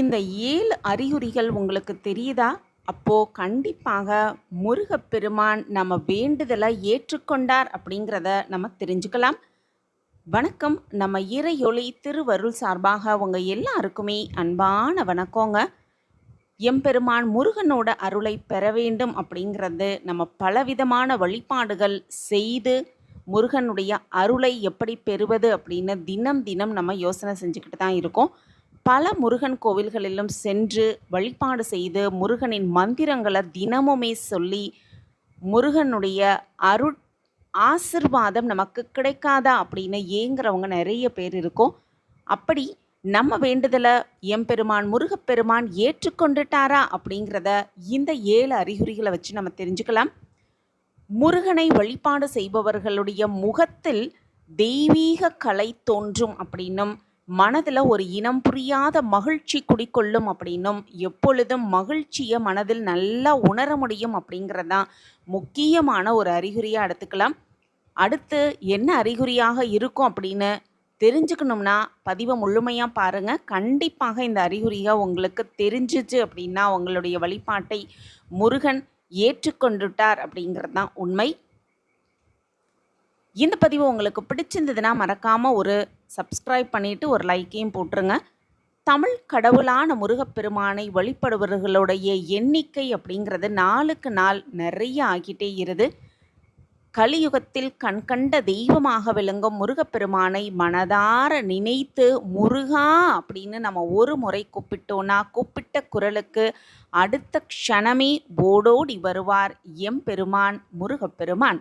இந்த ஏழு அறிகுறிகள் உங்களுக்கு தெரியுதா? அப்போ கண்டிப்பாக முருகப்பெருமான் நம்ம வேண்டுதலை ஏற்றுக்கொண்டார் அப்படிங்கிறத நம்ம தெரிஞ்சுக்கலாம். வணக்கம். நம்ம இறையொளி திருவருள் சார்பாக உங்கள் எல்லாருக்குமே அன்பான வணக்கங்க. எம்பெருமான் முருகனோட அருளை பெற வேண்டும் அப்படிங்கிறது நம்ம பலவிதமான வழிபாடுகள் செய்து முருகனுடைய அருளை எப்படி பெறுவது அப்படின்னு தினம் தினம் நம்ம யோசனை செஞ்சுக்கிட்டு தான் இருக்கோம். பல முருகன் கோவில்களிலும் சென்று வழிபாடு செய்து முருகனின் மந்திரங்களை தினமுமே சொல்லி முருகனுடைய அருட் ஆசிர்வாதம் நமக்கு கிடைக்காதா அப்படின்னு ஏங்குறவங்க நிறைய பேர் இருக்கும். அப்படி நம்ம வேண்டுதலை எம்பெருமான் முருகப்பெருமான் ஏற்றுக்கொண்டுட்டாரா அப்படிங்கிறத இந்த ஏழு அறிகுறிகளை வச்சு நம்ம தெரிஞ்சுக்கலாம். முருகனை வழிபாடு செய்பவர்களுடைய முகத்தில் தெய்வீக கலை தோன்றும் அப்படின்னும் மனதில் ஒரு இனம் புரியாத மகிழ்ச்சி குடிக்கொள்ளும் அப்படின்னும் எப்பொழுதும் மகிழ்ச்சியை மனதில் நல்லா உணர முடியும் அப்படிங்கிறதான் முக்கியமான ஒரு அறிகுறியாக எடுத்துக்கலாம். அடுத்து என்ன அறிகுறியாக இருக்கும் அப்படின்னு தெரிஞ்சுக்கணும்னா பதிவை முழுமையாக பாருங்கள் கண்டிப்பாக இந்த அறிகுறியாக உங்களுக்கு தெரிஞ்சிச்சு அப்படின்னா உங்களுடைய வழிபாட்டை முருகன் ஏற்றுக்கொண்டுட்டார் அப்படிங்கிறது தான் உண்மை. இந்த பதிவு உங்களுக்கு பிடிச்சிருந்ததுன்னா மறக்காமல் ஒரு சப்ஸ்கிரைப் பண்ணிவிட்டு ஒரு லைக்கையும் போட்டுருங்க. தமிழ் கடவுளான முருகப்பெருமானை வழிபடுபவர்களுடைய எண்ணிக்கை அப்படிங்கிறது நாளுக்கு நாள் நிறைய ஆகிட்டே இருது. கலியுகத்தில் கண்கண்ட தெய்வமாக விளங்கும் முருகப்பெருமானை மனதார நினைத்து முருகா அப்படின்னு நம்ம ஒரு முறை கூப்பிட்டோன்னா கூப்பிட்ட குரலுக்கு அடுத்த க்ஷணமே ஓடோடி வருவார் எம்பெருமான் முருகப்பெருமான்.